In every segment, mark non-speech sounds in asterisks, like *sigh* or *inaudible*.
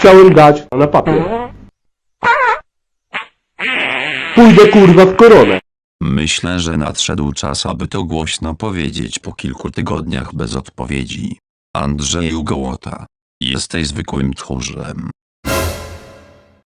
chciałem dać na papier. Pójdę kurwa w koronę. Myślę, że nadszedł czas, aby to głośno powiedzieć po kilku tygodniach bez odpowiedzi. Andrzeju Gołota. Jesteś zwykłym tchórzem.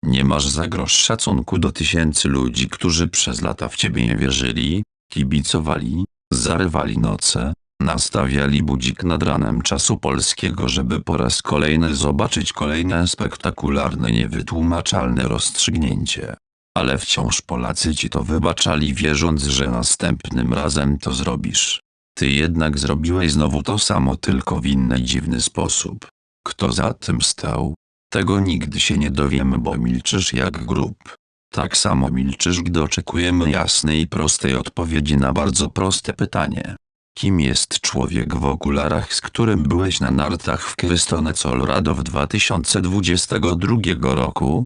Nie masz za grosz szacunku do tysięcy ludzi, którzy przez lata w ciebie nie wierzyli, kibicowali, zarywali noce, nastawiali budzik nad ranem czasu polskiego, żeby po raz kolejny zobaczyć kolejne spektakularne, niewytłumaczalne rozstrzygnięcie. Ale wciąż Polacy ci to wybaczali wierząc, że następnym razem to zrobisz. Ty jednak zrobiłeś znowu to samo tylko w inny dziwny sposób. Kto za tym stał? Tego nigdy się nie dowiemy, bo milczysz jak grób. Tak samo milczysz, gdy oczekujemy jasnej i prostej odpowiedzi na bardzo proste pytanie. Kim jest człowiek w okularach, z którym byłeś na nartach w Krystone Colorado w 2022 roku?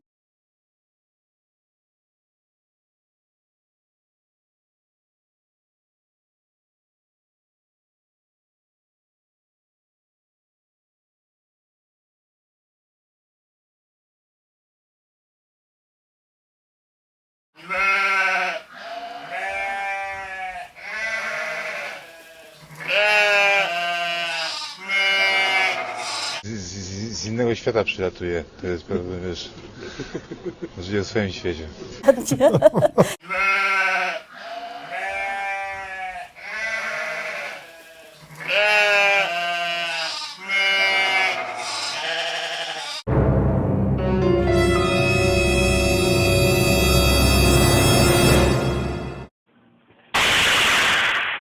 Z, z, z innego świata przylatuje. To jest pewne, wiesz, żyje w swoim świecie.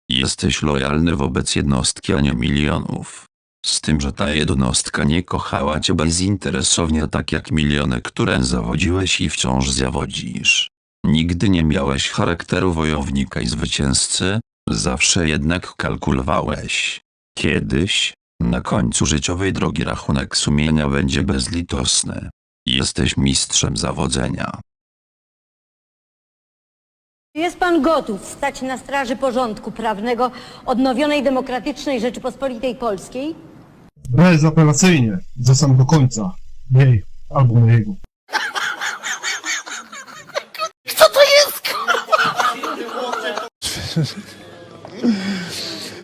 Jesteś lojalny wobec jednostki, a nie milionów. Z tym, że ta jednostka nie kochała cię bezinteresownie tak jak miliony, które zawodziłeś i wciąż zawodzisz. Nigdy nie miałeś charakteru wojownika i zwycięzcy, zawsze jednak kalkulowałeś. Kiedyś, na końcu życiowej drogi rachunek sumienia będzie bezlitosny. Jesteś mistrzem zawodzenia. Jest pan gotów stać na straży porządku prawnego odnowionej demokratycznej Rzeczypospolitej Polskiej? Bezapelacyjnie, do samego końca. Jej albo mojego. *laughs*